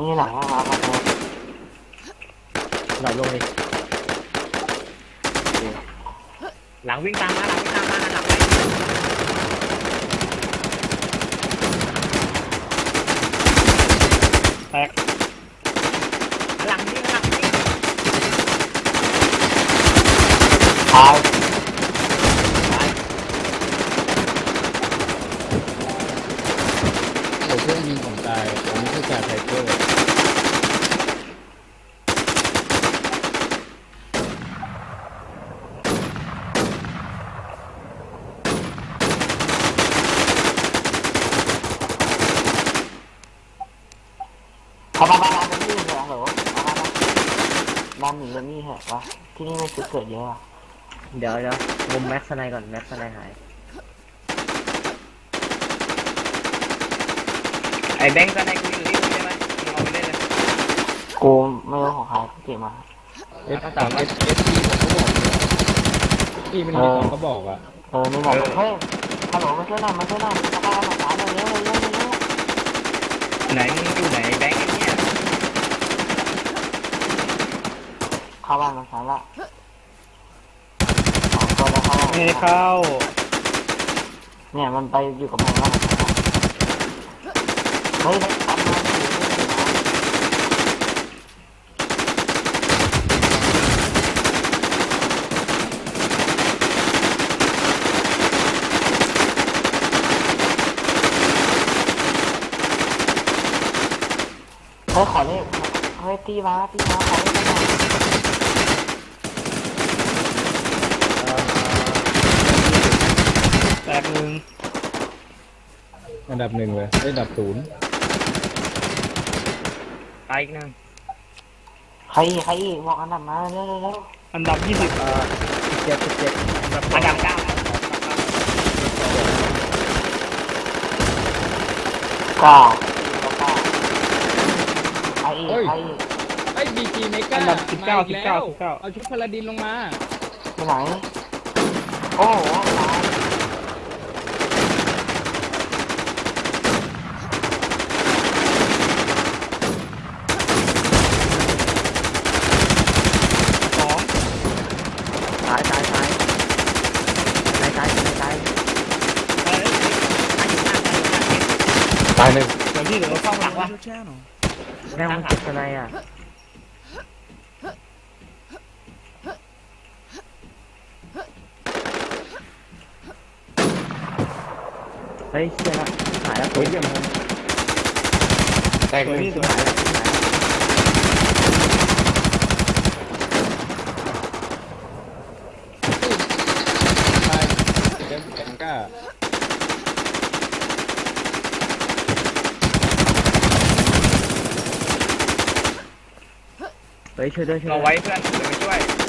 นี่หลังมามามามาหลอดลงดิหลังวิ่งตามมาหลังวิ่งตามมาหลังไป แตก หลังนี่หลังนี่ ตาย โอ้เพื่อนยิงผม ตายผมนี่คือกาไทเกอร์เข้ามาบ้านร้านนี่เหรอเหรอมามาบ้านหนีแบบนี้เหรอวะที่นี่ไม่จุดเกิดเยอะอะเดี๋ยวเดี๋ยวมุมแม็กซ์ไนก่อนแม็กซ์ไนหาย ไอ้แบงค์ก็ได้กูอยู่นี่ใช่ไหมมึงเอาไปเล่นเลยกูไม่รู้ของใครกูเก็บมา เอสสามเอสเอสทีผมก็บอกเลยที่มันมีสองก็บอกอะเออนี่แหละเฮ้ยฮัลโหลมาช่วยหน่อยมาช่วยหน่อยมาบ้านหลังร้านเร็วเร็วเร็วเร็วเร็วไหนมึงอยู่ไหนแบงค์ไอ้เนี่ยเข้าบ้านหลังร้านละสองตัวแล้วเข้าบ้านไม่เข้าเนี่ยมันไปอยู่กับแมงแล้ว เฮ้ยทำมาอยู่นี่นะเฮ้ยขอเลขเฮ้ยตีมาตีมาขอเลขหน่อยแตกหนึ่งอันดับหนึ่งเลยอันดับศูนย์ อีกหนึ่งใครอีกใครอีกบอกอันดับมาเร็วเร็วเร็วอันดับยี่สิบเอ่อสิบเจ็ดสิบเจ็ดอันดับเก้าเก้าเก้าใครอีกใครอีกไอ้บีจีเมกาอันดับสิบเก้าสิบเก้าสิบเก้าเอาชุดพลาดินลงมา ไปไหนโอ้โหตาย สอง ตายตายตายตายตายตายตาย เอ้ยอันอยู่หน้าอันอยู่หน้าเก็บ ตายหนึ่งเดี๋ยวพี่เดี๋ยวเราเข้าหลังวะแม่งมันเจ็บสไนอะเฮ้ยเชี่ยละหายแล้วเฮ้ยเยี่ยมครับแตกหนึ่งหายแล้วหายแล้วตายเต็มเต็มก้า เฮ้ยช่วยด้วยช่วยเราด้วยไว้เพื่อนเดี๋ยวไปช่วย